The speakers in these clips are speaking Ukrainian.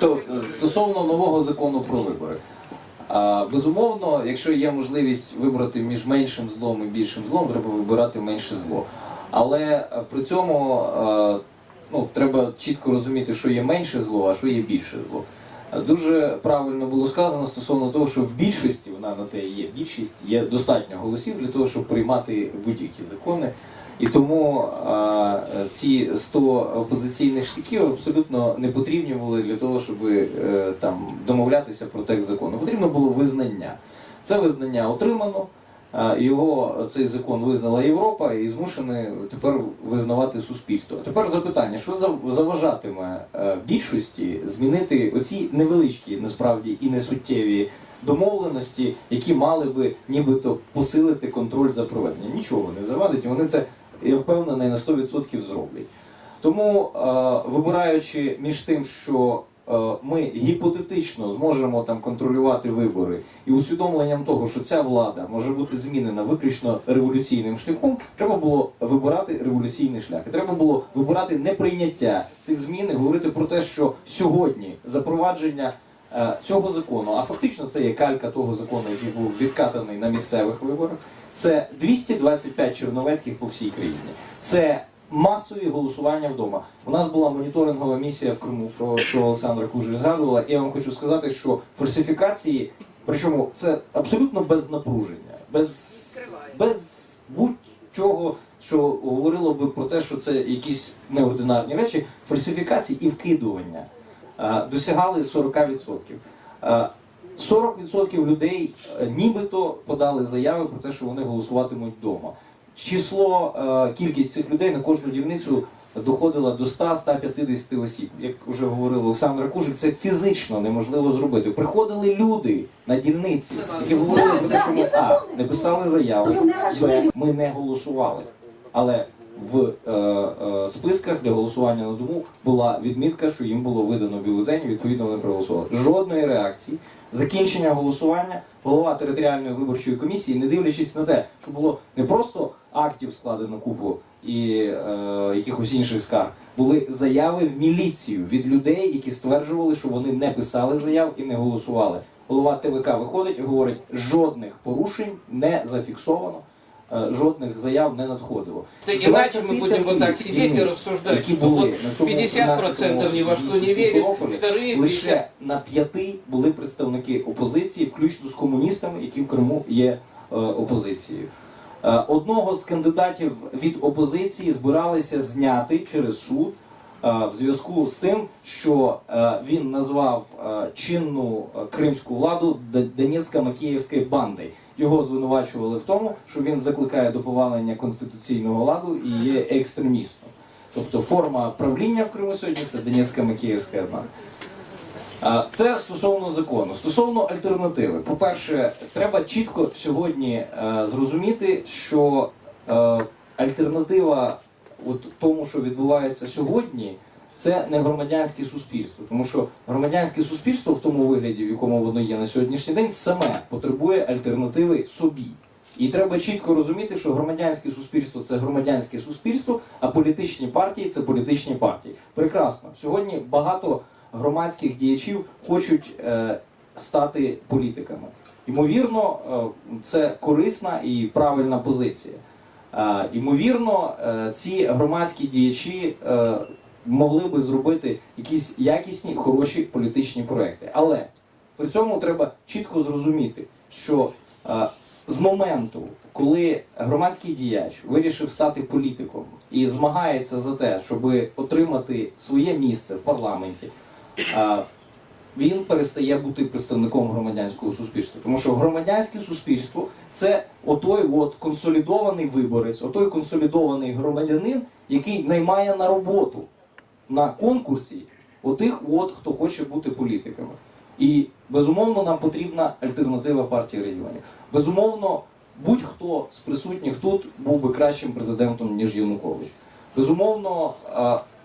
Тобто е, стосовно нового закону про вибори. Безумовно, якщо є можливість вибрати між меншим злом і більшим злом, треба вибирати менше зло. Але е, при цьому е, ну, треба чітко розуміти, що є менше зло, а що є більше зло. Дуже правильно було сказано стосовно того, що в більшості вона на те є більшість, є достатньо голосів для того, щоб приймати будь-які закони. І тому е, ці 100 опозиційних штиків абсолютно не потрібні були для того, щоб е, там домовлятися про текст закону. Потрібно було визнання. Це визнання отримано. Його цей закон визнала Європа і змушене тепер визнавати суспільство. Тепер запитання: що заважатиме е, більшості змінити оці невеличкі, насправді і несуттєві домовленості, які мали би нібито посилити контроль за проведенням? Нічого не завадить, вони це я впевнений на 100% зроблять. Тому, е, вибираючи між тим, що е, ми гіпотетично зможемо там контролювати вибори, і усвідомленням того, що ця влада може бути змінена виключно революційним шляхом, треба було вибирати революційний шлях. І треба було вибирати неприйняття цих змін і говорити про те, що сьогодні запровадження. Е, Цього закону, а фактично це є калька того закону, який був відкатаний на місцевих виборах. Це 225 черновецьких по всій країні. Це масові голосування вдома. У нас була моніторингова місія в Криму, про що Олександра Кужель згадувала. І я вам хочу сказати, що фальсифікації, причому це абсолютно без напруження, без, без будь-чого, що говорило би про те, що це якісь неординарні речі, фальсифікації і вкидування досягали 40%. Е, 40% людей е, нібито подали заяви про те, що вони голосуватимуть вдома. Число, е, кількість цих людей на кожну дільницю доходила до 100-150 осіб. Як вже говорила Олександра Кужик, це фізично неможливо зробити. Приходили люди на дільниці, які говорили про те, що ми а, не писали заяви, б, ми не голосували. Але в е, е, списках для голосування на дому була відмітка, що їм було видано бюлетень, і відповідно вони проголосували. Жодної реакції. Закінчення голосування голова територіальної виборчої комісії, не дивлячись на те, що було не просто актів складено купу і е, якихось інших скарг, були заяви в міліцію від людей, які стверджували, що вони не писали заяв і не голосували. Голова ТВК виходить і говорить, жодних порушень не зафіксовано. Е, Жодних заяв не надходило. З иначе мы 25 будем вот так сидеть и рассуждать, які что були вот на цьому 50% ни во что не верят, вторые 50%. лише на п'яти були представники опозиції, включно з комуністами, які в Криму є е, опозицією. Е, одного з кандидатів від опозиції збиралися зняти через суд в зв'язку з тим, що е, він назвав е, чинну е, кримську владу Донецько-Макіївською бандою. Його звинувачували в тому, що він закликає до повалення конституційного ладу і є екстремістом. Тобто форма правління в Криму сьогодні це Донецька Макіївська банда. Це стосовно закону. Стосовно альтернативи. По-перше, треба чітко сьогодні е, зрозуміти, що е, альтернатива от тому, що відбувається сьогодні, це не громадянське суспільство. Тому що громадянське суспільство в тому вигляді, в якому воно є на сьогоднішній день, саме потребує альтернативи собі. І треба чітко розуміти, що громадянське суспільство це громадянське суспільство, а політичні партії це політичні партії. Прекрасно. Сьогодні багато громадських діячів хочуть е, стати політиками. Ймовірно, е, це корисна і правильна позиція. Е, ймовірно, е, ці громадські діячі е, могли би зробити якісь якісні, хороші політичні проекти. Але при цьому треба чітко зрозуміти, що з моменту, коли громадський діяч вирішив стати політиком і змагається за те, щоб отримати своє місце в парламенті, він перестає бути представником громадянського суспільства. Тому що громадянське суспільство це отой от консолідований виборець, отой консолідований громадянин, який наймає на роботу на конкурсі отих, от, хто хоче бути політиками. І безумовно нам потрібна альтернатива партії регіонів. Безумовно, будь-хто з присутніх тут був би кращим президентом, ніж Янукович. Безумовно,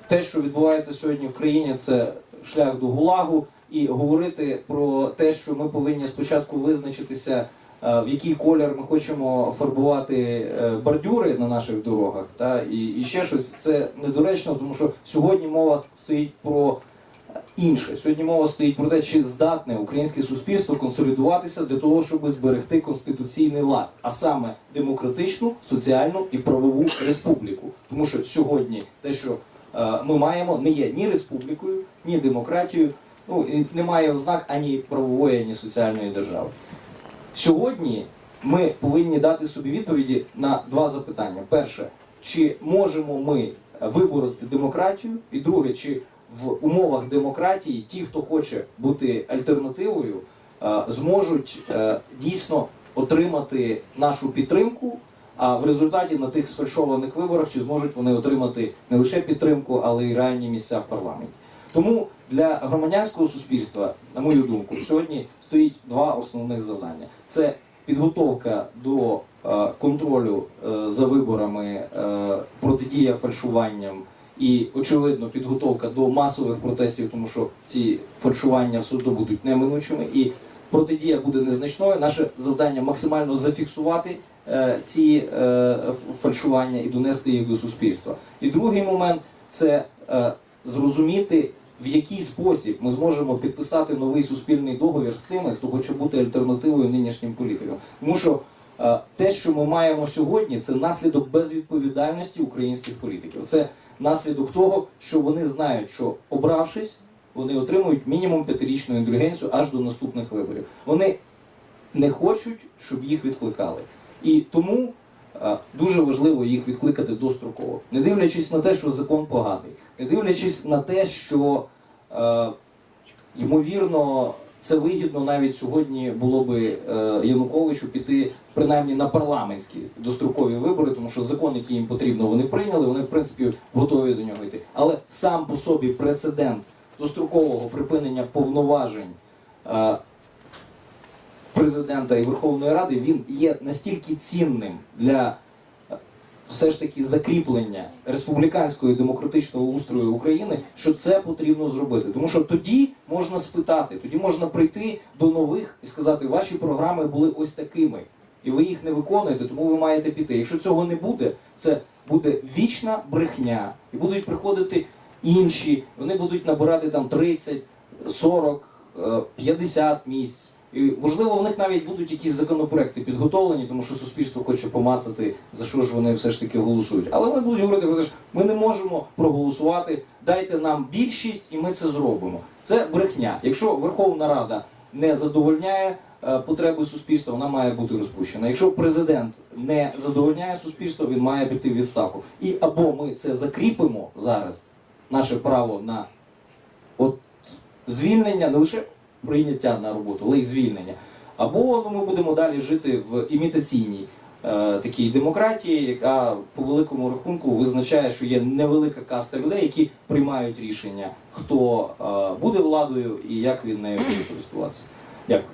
те, що відбувається сьогодні в країні, це шлях до гулагу. І говорити про те, що ми повинні спочатку визначитися, е, в який колір ми хочемо фарбувати е, бордюри на наших дорогах, та і, і ще щось це недоречно, тому що сьогодні мова стоїть про інше. Сьогодні мова стоїть про те, чи здатне українське суспільство консолідуватися для того, щоб зберегти конституційний лад, а саме демократичну, соціальну і правову республіку. Тому що сьогодні те, що е, ми маємо, не є ні республікою, ні демократією, ну немає ознак ані правової, ані соціальної держави. Сьогодні ми повинні дати собі відповіді на два запитання: перше, чи можемо ми вибороти демократію, і друге, чи в умовах демократії ті, хто хоче бути альтернативою, е, зможуть е, дійсно отримати нашу підтримку. А в результаті на тих сфальшованих виборах чи зможуть вони отримати не лише підтримку, але й реальні місця в парламенті. Тому для громадянського суспільства, на мою думку, сьогодні стоїть два основних завдання: це підготовка до е, контролю е, за виборами, е, протидія фальшуванням і, очевидно, підготовка до масових протестів, тому що ці фальшування все одно будуть неминучими, і протидія буде незначною. Наше завдання максимально зафіксувати ці фальшування і донести їх до суспільства. І другий момент це зрозуміти. В який спосіб ми зможемо підписати новий суспільний договір з тими, хто хоче бути альтернативою нинішнім політикам? Тому що е, те, що ми маємо сьогодні, це наслідок безвідповідальності українських політиків. Це наслідок того, що вони знають, що обравшись, вони отримують мінімум п'ятирічну індульгенцію аж до наступних виборів. Вони не хочуть, щоб їх відкликали. І тому е, дуже важливо їх відкликати достроково, не дивлячись на те, що закон поганий, дивлячись на те, що е, ймовірно. Це вигідно навіть сьогодні було би е, Януковичу піти принаймні на парламентські дострокові вибори, тому що закон, який їм потрібно, вони прийняли, вони в принципі готові до нього йти. Але сам по собі прецедент дострокового припинення повноважень е, президента і Верховної Ради він є настільки цінним для все ж таки закріплення республіканського і демократичного устрою України, що це потрібно зробити. Тому що тоді можна спитати, тоді можна прийти до нових і сказати, ваші програми були ось такими, і ви їх не виконуєте, тому ви маєте піти. Якщо цього не буде, це буде вічна брехня, і будуть приходити інші, вони будуть набирати там 30, 40, е, 50 місць. І можливо, в них навіть будуть якісь законопроекти підготовлені, тому що суспільство хоче помацати, за що ж вони все ж таки голосують. Але вони будуть говорити про те, що ми не можемо проголосувати, дайте нам більшість, і ми це зробимо. Це брехня. Якщо Верховна Рада не задовольняє е, потреби суспільства, вона має бути розпущена. Якщо президент не задовольняє суспільство, він має піти в відставку. І або ми це закріпимо зараз, наше право на от звільнення, не лише прийняття на роботу, але й звільнення. Або ну, ми будемо далі жити в імітаційній е, такій демократії, яка по великому рахунку визначає, що є невелика каста людей, які приймають рішення, хто е, буде владою і як він нею буде користуватися. Дякую.